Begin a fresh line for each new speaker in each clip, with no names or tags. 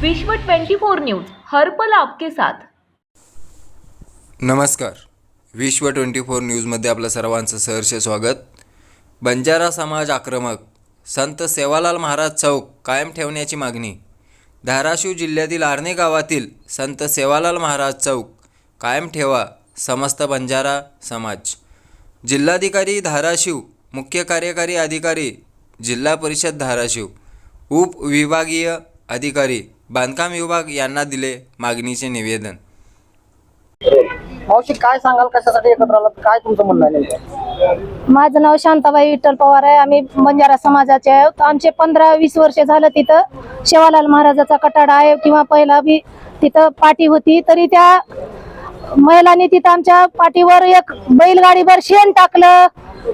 विश्व 24 न्यूज हर्पल आपके साथ.
नमस्कार. विश्व ट्वेंटी फोर न्यूजमध्ये आपलं सर्वांचं सहर्ष स्वागत. बंजारा समाज आक्रमक संत सेवालाल महाराज चौक कायम ठेवण्याची मागणी. धाराशिव जिल्ह्यातील आर्णे गावातील संत सेवालाल महाराज चौक कायम ठेवा समस्त बंजारा समाज. जिल्हाधिकारी धाराशिव मुख्य कार्यकारी अधिकारी जिल्हा परिषद धाराशिव उपविभागीय अधिकारी बांधकाम विभाग यांना दिले मागणीचे निवेदन.
मावशी काय सांगाल? कशासाठी एकत्र आलात? काय तुमचं म्हणणं आहे नेमकं?
माझं नाव शांताबाई विठ्ठल पवार आहे. आम्ही बंजारा समाजाचे आहोत. आमचे पंधरा वीस वर्ष झालं तिथं शेवालाल महाराजाचा कटाडा आहे किंवा पहिला बी तिथं पाठी होती. तरी त्या महिलांनी तिथं आमच्या पाठीवर एक बैलगाडीवर शेण टाकलं.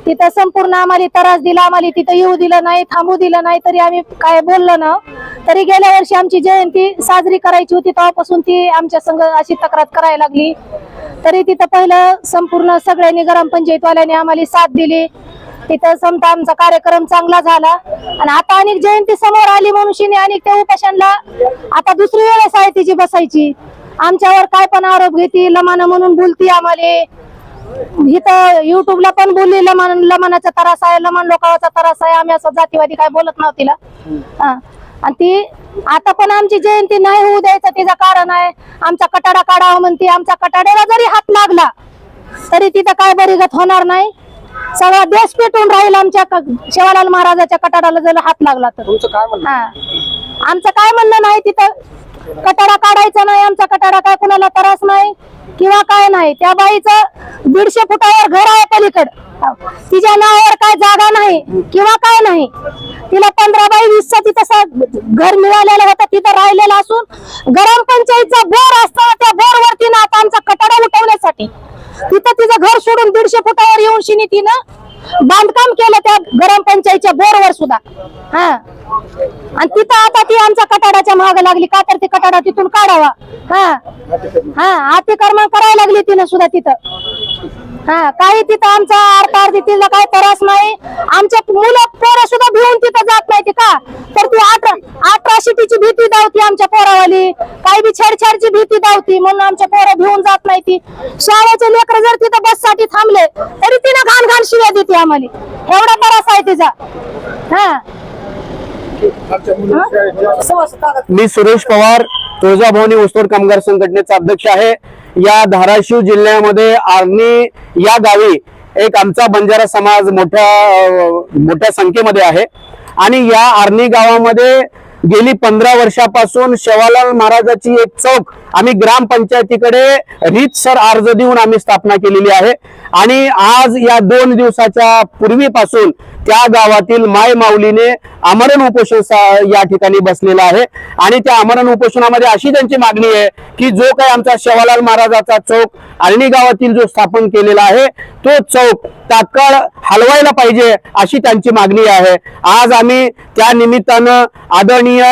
तिथं संपूर्ण आम्हाला त्रास दिला आम्हाला तिथं येऊ दिलं नाही थांबू दिलं नाही तरी आम्ही काय बोललो ना तरी गेल्या वर्षी आमची जयंती साजरी करायची होती तेव्हापासून ती आमच्या संघ अशी तक्रार करायला लागली. तरी तिथं पहिलं संपूर्ण सगळ्यांनी ग्रामपंचायतवाल्यांनी आम्हाला साथ दिली. तिथं समता आमचा कार्यक्रम चांगला झाला. आणि आता अनेक जयंती समोर आली मनुष्यने अनेक त्या उपाशांना आता दुसरी वेळेस आहे तिची बसायची. आमच्यावर काय पण आरोप घेती लमाना म्हणून बोलती आम्हाला. इथं युट्यूबला पण बोलली लमान लमानाचा त्रास आहे लमान लोकांचा त्रास आहे. आम्ही असं जातीवादी काय बोलत नव्हती तिला. हा. आणि ती आता पण आमची जयंती नाही होऊ द्यायचं तिचं कारण आहे. आमचा कटाडा काढावा म्हणते आमच्या कटाड्याला जरी हात लागला तरी तिथं काय बरीगत होणार नाही. सगळा देश पेटून राहील आमच्या शिवालाल महाराजाच्या कटाडाला जर हात लागला तर. हा. आमचं काय म्हणणं नाही तिथं. कटाडा काढायचा नाही आमचा कटाडा काय कुणाला त्रास नाही किंवा काय नाही. त्या बाईचं दीडशे फुटावर घर आहे पलीकड. तिच्या नावावर काय जागा नाही किंवा काय नाही. तिला पंधरा बाय वीसचा तिथं घर मिळालेलं होतं तिथं राहिलेलं असून ग्रामपंचायतचा बोर असता त्या बोर वरती ना आता आमचा कटाडा उठवण्यासाठी. तिथं तिचं घर सोडून दीडशे फुटावर येऊन शिनी तिनं बांधकाम केलं त्या ग्रामपंचायतच्या बोरवर सुद्धा. हा. आणि तिथं आता ती आमच्या कटाडाच्या मागे लागली. का तर ती कटाडा तिथून काढावा. हा. हा अतिक्रमण करायला लागली तिनं सुद्धा तिथं. हा काही तिथं आमचा पार अर्धी तिला काय त्रास नाही. आमच्या मुलं पोरं सुद्धा भिवून तिथं जात नाही ती का? तर ती अठरा अठरा भीती दावती आमच्या पोरावाली. काही बी छेडछाडची भीती दावती म्हणून आमच्या पोरं भिवून जात नाही ती शाळेचे लेकर जर तिथं बससाठी थांबले तरी तिनं घाण घाण शिव्या देते आम्हाला. एवढा त्रास आहे तिचा. हा.
मी सुरेश पवार तुळजाभवानी ऊसतोड कामगार संघटनेचा अध्यक्ष आहे. या धाराशिव जिल्ह्यामध्ये आर्णी या गावी एक आमचा बंजारा समाज मोठ्या मोठ्या संख्येमध्ये आहे. आणि या आर्णी गावामध्ये गेली पंधरा वर्षापासून शेवालाल महाराजाची एक चौक आम्ही ग्रामपंचायतीकडे रीतसर अर्ज देऊन आम्ही स्थापना केलेली आहे. आणि आज या दोन दिवसाच्या पूर्वीपासून त्या गावातील माय माऊलीने आमरण उपोषण सा- या ठिकाणी बसलेलं आहे. आणि त्या आमरण उपोषणामध्ये अशी त्यांची मागणी आहे की जो काही आमचा शेवालाल महाराजाचा चौक आळणी गावातील जो स्थापन केलेला आहे तो चौक तात्काळ हलवायला पाहिजे अशी त्यांची मागणी आहे. आज आम्ही त्या निमित्तानं आदरणीय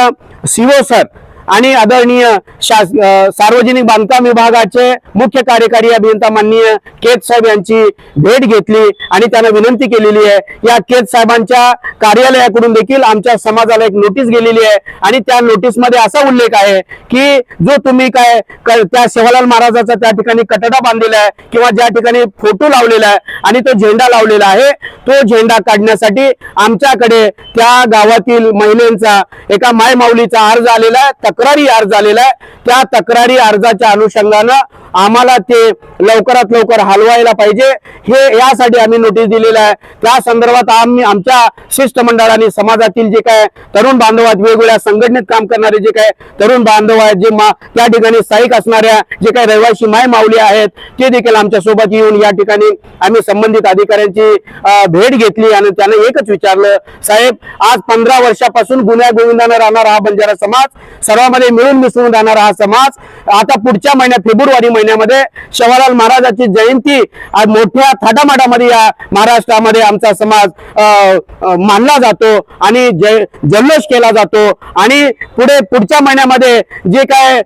सीओ सर आणि आदरणीय शास सार्वजनिक बांधकाम विभागाचे मुख्य कार्यकारी अभियंता माननीय केत साहेब यांची भेट घेतली आणि त्यांना विनंती केलेली आहे. या केत साहेबांच्या कार्यालयाकडून देखील आमच्या समाजाला एक नोटीस गेलेली आहे. आणि त्या नोटीसमध्ये असा उल्लेख आहे की जो तुम्ही काय त्या सेवालाल महाराजाचा त्या ठिकाणी कटडा बांधलेला आहे किंवा ज्या ठिकाणी फोटो लावलेला आहे आणि तो झेंडा लावलेला आहे तो झेंडा काढण्यासाठी आमच्याकडे त्या गावातील महिलांचा एका मायमाऊलीचा अर्ज आलेला आहे. तक्रारी अर्ज आलेला आहे. त्या तक्रारी अर्जाच्या अनुषंगानं आम्हाला ते लवकरात लवकर हलवायला पाहिजे. हे यासाठी आम्ही नोटीस दिलेलं आहे. त्या संदर्भात आम्ही आमच्या शिष्टमंडळाने समाजातील जे काय तरुण बांधव आहेत वेगवेगळ्या संघटनेत काम करणारे जे काय तरुण बांधव आहेत जे मा त्या ठिकाणी स्थायिक असणाऱ्या जे काही रहिवासी माय माऊली आहेत ते देखील आमच्यासोबत येऊन या ठिकाणी आम्ही संबंधित अधिकाऱ्यांची भेट घेतली आणि त्याने एकच विचारलं साहेब आज पंधरा वर्षापासून गुन्ह्या गोविंदानं राहणारा हा बंजारा समाज गावामध्ये मिळून मिसळून राहणारा हा समाज आता पुढच्या महिन्यात फेब्रुवारी महिन्यामध्ये शवालाल महाराजाची जयंती मोठ्या थाटामाटामध्ये या महाराष्ट्रामध्ये आमचा समाज अं, मानला जातो आणि जय जल्लोष केला जातो. आणि पुढे पुढच्या महिन्यामध्ये जे काय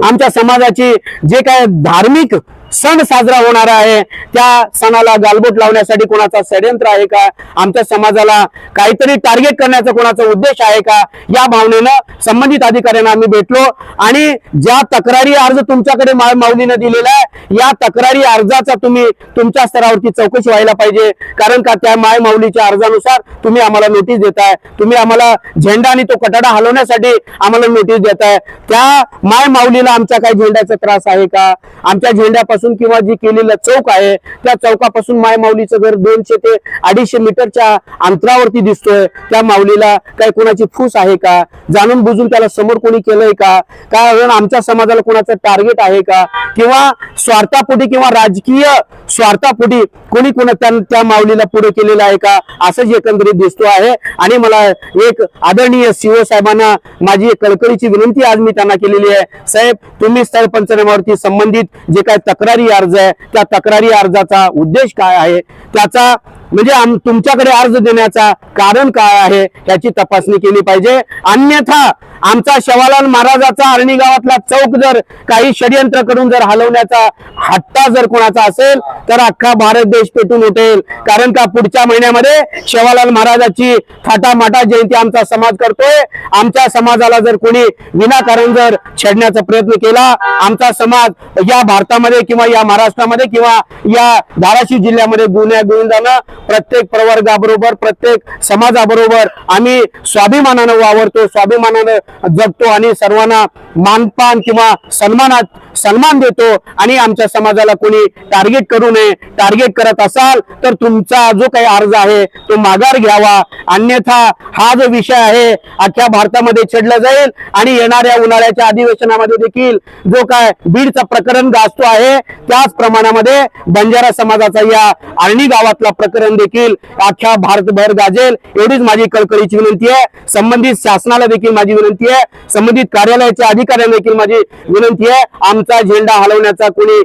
आमच्या समाजाची जे काय धार्मिक सण साजरा होणार आहे. त्या सणाला गालबोट लावण्यासाठी कोणाचा षडयंत्र आहे का? आमच्या समाजाला काहीतरी टार्गेट करण्याचा कोणाचा उद्देश आहे का? या भावनेनं संबंधित अधिकाऱ्यांना आम्ही भेटलो. आणि ज्या तक्रारी अर्ज तुमच्याकडे माऊलीनं दिलेला आहे या तक्रारी अर्जाचा तुम्ही तुमच्या स्तरावरती चौकशी व्हायला पाहिजे. कारण का त्या माय माऊलीच्या अर्जानुसार तुम्ही आम्हाला नोटीस देताय. तुम्ही आम्हाला झेंडा आणि तो कटाडा हलवण्यासाठी आम्हाला नोटीस देताय. त्या माय माऊलीला आमच्या काही झेंड्याचा त्रास आहे का? आमच्या झेंड्यापासून किंवा जी केलेलं चौक आहे त्या चौकापासून माय माऊलीचं घर दोनशे ते अडीचशे मीटरच्या अंतरावरती दिसतोय. त्या माऊलीला काही कोणाची फूस आहे का? जाणून बुजून त्याला समोर कोणी केलंय का? कारण आमच्या समाजाला कोणाचं टार्गेट आहे का? किंवा स्वार्थापोटी किंवा राजकीय स्वार्थापोटी कोणी कोणा त्या माऊलीला पुढे केलेलं आहे का? असं एकंदरीत दिसतो आहे. आणि मला एक आदरणीय सीओ साहेबांना माझी कळकळीची विनंती आज मी त्यांना केलेली आहे. साहेब तुम्ही स्थळ पंचनामावरती संबंधित जे काही तक्रार तक्रारी अर्ज आहे. त्या तक्रारी अर्जाचा उद्देश काय आहे? त्याचा म्हणजे आम- तुमच्याकडे अर्ज देण्याचा कारण काय आहे? याची तपासणी केली पाहिजे. अन्यथा आमचा शवालाल महाराजाचा आर्णी गावातला चौक जर काही षडयंत्र करून जर हलवण्याचा हट्टा जर कोणाचा असेल तर अख्खा भारत देश पेटून उठेल. कारण का पुढच्या महिन्यामध्ये शेवालाल महाराजाची थाटामाटा जयंती आमचा समाज करतोय. आमच्या समाजाला जर कोणी विनाकारण जर छेडण्याचा प्रयत्न केला आमचा समाज या भारतामध्ये किंवा या महाराष्ट्रामध्ये किंवा या धाराशिव जिल्ह्यामध्ये गुन्ह्या गोविंदानं प्रत्येक प्रवर्गाबरोबर प्रत्येक समाजाबरोबर आम्ही स्वाभिमानानं वावरतो स्वाभिमानानं जगतो आणि सर्वांना मानपान किंवा सन्मानात सन्मान देतो आणि आमच्या समाजाला कोणी टार्गेट करू नये टार्गेट करत असाल तर तुमचा जो काही अर्ज आहे तो माघार घ्यावा. अन्यथा हा जो विषय आहे अख्ख्या भारतामध्ये छेडला जाईल आणि येणाऱ्या उन्हाळ्याच्या अधिवेशनामध्ये देखील जो काय बीडचा प्रकरण गाजतो आहे त्याच प्रमाणामध्ये बंजारा समाजाचा या आळणी गावातला प्रकरण देखील अख्ख्या भारतभर गाजेल. एवढीच माझी कळकळीची विनंती आहे. संबंधित शासनाला देखील माझी विनंती आहे. संबंधित कार्यालयाच्या अधिकाऱ्यांना देखील माझी विनंती आहे. आमचा झेंडा हलवण्याचा कोणी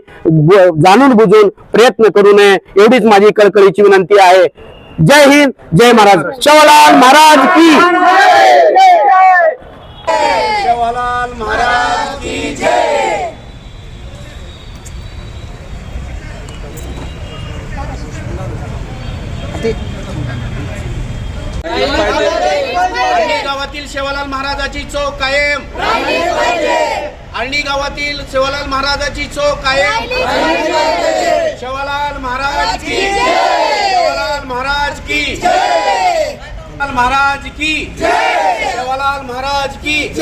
जाणून बुजून प्रयत्न करू नये एवढीच माझी कळकळीची विनंती आहे. जय हिंद जय महाराज. शवलाल महाराज की
महाराज की आर्णी गावातील सेवालाल महाराजाची चौक कायम. आर्णी गावातील सेवालाल महाराजाची चौक कायम सेवालाल महाराज की सेवालाल महाराज की सेवालाल महाराज की सेवालाल महाराज की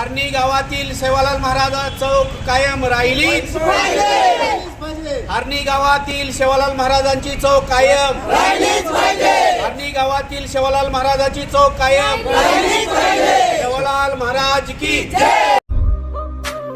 आर्णी गावातील सेवालाल महाराजा चौक कायम राहिली. आर्णी गावातील सेवालाल महाराजांची चौक कायम. आर्णी गावातील सेवालाल महाराजाची चौक कायम. सेवालाल महाराज की